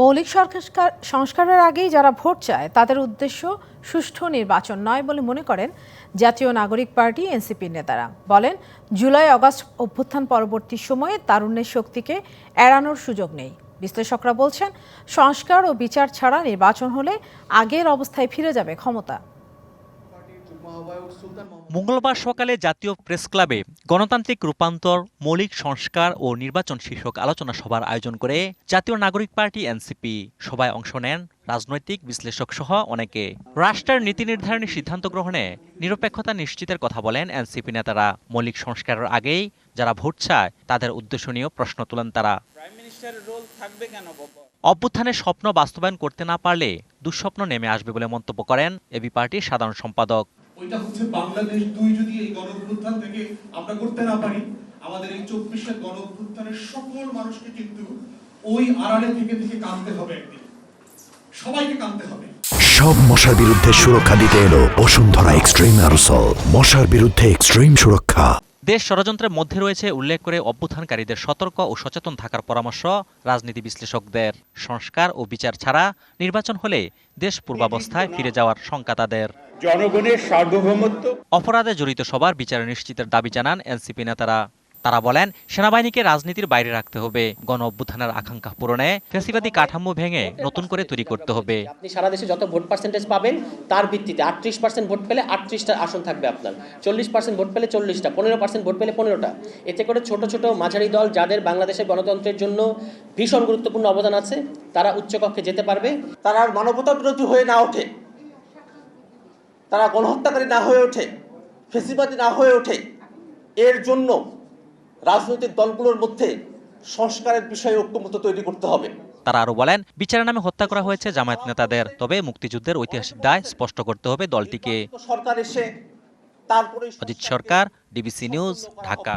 মৌলিক সংস্কার, সংস্কারের আগেই যারা ভোট চায়, তাদের উদ্দেশ্য সুষ্ঠু নির্বাচন নয় বলে মনে করেন জাতীয় নাগরিক পার্টি এনসিপির নেতারা। বলেন, জুলাই অগাস্ট অভ্যুত্থান পরবর্তী সময়ে তারুণ্যের শক্তিকে এড়ানোর সুযোগ নেই। বিশ্লেষকরা বলছেন, সংস্কার ও বিচার ছাড়া নির্বাচন হলে আগের অবস্থায় ফিরে যাবে ক্ষমতা। মঙ্গলবার সকালে জাতীয় প্রেস ক্লাবে গণতান্ত্রিক রূপান্তর, মৌলিক সংস্কার ও নির্বাচন শীর্ষক আলোচনা সভার আয়োজন করে জাতীয় নাগরিক পার্টি এনসিপি। সভায় অংশ নেন রাজনৈতিক বিশ্লেষক সহ অনেকে। রাষ্ট্রের নীতি নির্ধারণী সিদ্ধান্ত গ্রহণে নিরপেক্ষতা নিশ্চিতের কথা বলেন এনসিপি নেতারা। মৌলিক সংস্কারের আগেই যারা ভোট চায়, তাদের উদ্দেশ্য নিয়েও প্রশ্ন তোলেন তারা। প্রাইম রোল থাকবে কেন অভ্যুত্থানের স্বপ্ন বাস্তবায়ন করতে না পারলে দুঃস্বপ্ন নেমে আসবে বলে মন্তব্য করেন এবি পার্টির সাধারণ সম্পাদক। ওইটা হচ্ছে বাংলাদেশ দুই যদি এই গণ অভ্যুত্থান থেকে আমরা করতে না পারি আমাদের এই চব্বিশের গণ অভ্যুত্থানের সকল মানুষকে কিন্তু ওই আড়ালে থেকে থেকে কাঁদতে হবে একদিন। সবাইকে কাঁদতে হবে। সব মশার বিরুদ্ধে সুরক্ষা দিতে এলো বসুন্ধরা এক্সট্রিম অ্যারোসল। মশার বিরুদ্ধে এক্সট্রিম সুরক্ষা। দেশ ষড়যন্ত্রের মধ্যে রয়েছে উল্লেখ করে অভ্যুত্থানকারীদের সতর্ক ও সচেতন থাকার পরামর্শ রাজনীতি বিশ্লেষকদের। সংস্কার ও বিচার ছাড়া নির্বাচন হলে দেশ পূর্বাবস্থায় ফিরে যাওয়ার শঙ্কা তাদের। জনগণের সার্বভৌমত্ব। অপরাধে জড়িত সবার বিচারে নিশ্চিতের দাবি জানান এনসিপি নেতারা। তারা বলেন সেনাবাহিনীকে রাজনীতির বাইরে রাখতে হবে। গণ অভ্যুত্থানের আকাঙ্ক্ষা পূরণে ফেসিবাদী কাঠামো ভেঙে নতুন করে তৈরি করতে হবে। আপনি সারা দেশে যত ভোট পার্সেন্টেজ পাবেন তার ভিত্তিতে আটত্রিশ পার্সেন্ট ভোট পেলে আটত্রিশটা আসন থাকবে আপনার। চল্লিশ পার্সেন্ট ভোট পেলে চল্লিশটা পনেরো পার্সেন্ট ভোট পেলে পনেরোটা। এতে করে ছোট ছোট মাঝারি দল যাদের বাংলাদেশের গণতন্ত্রের জন্য ভীষণ গুরুত্বপূর্ণ অবদান আছে তারা উচ্চকক্ষে যেতে পারবে। তারা মানবতা বিরোধী হয়ে না ওঠে। তারা গণহত্যাকারী না হয়ে ওঠে। ফেসিবাদী না হয়ে ওঠে। এর জন্য রাজনৈতিক দলগুলোর মধ্যে সংস্কারের বিষয়ে ঐক্যমত তৈরি করতে হবে। তারা আরও বলেন বিচারের নামে হত্যা করা হয়েছে জামায়াত নেতাদের তবে মুক্তিযুদ্ধের ঐতিহাসিক দায় স্পষ্ট করতে হবে দলটিকে। সরকার এসে তারপরে অজিত সরকার ডিবিসি নিউজ ঢাকা।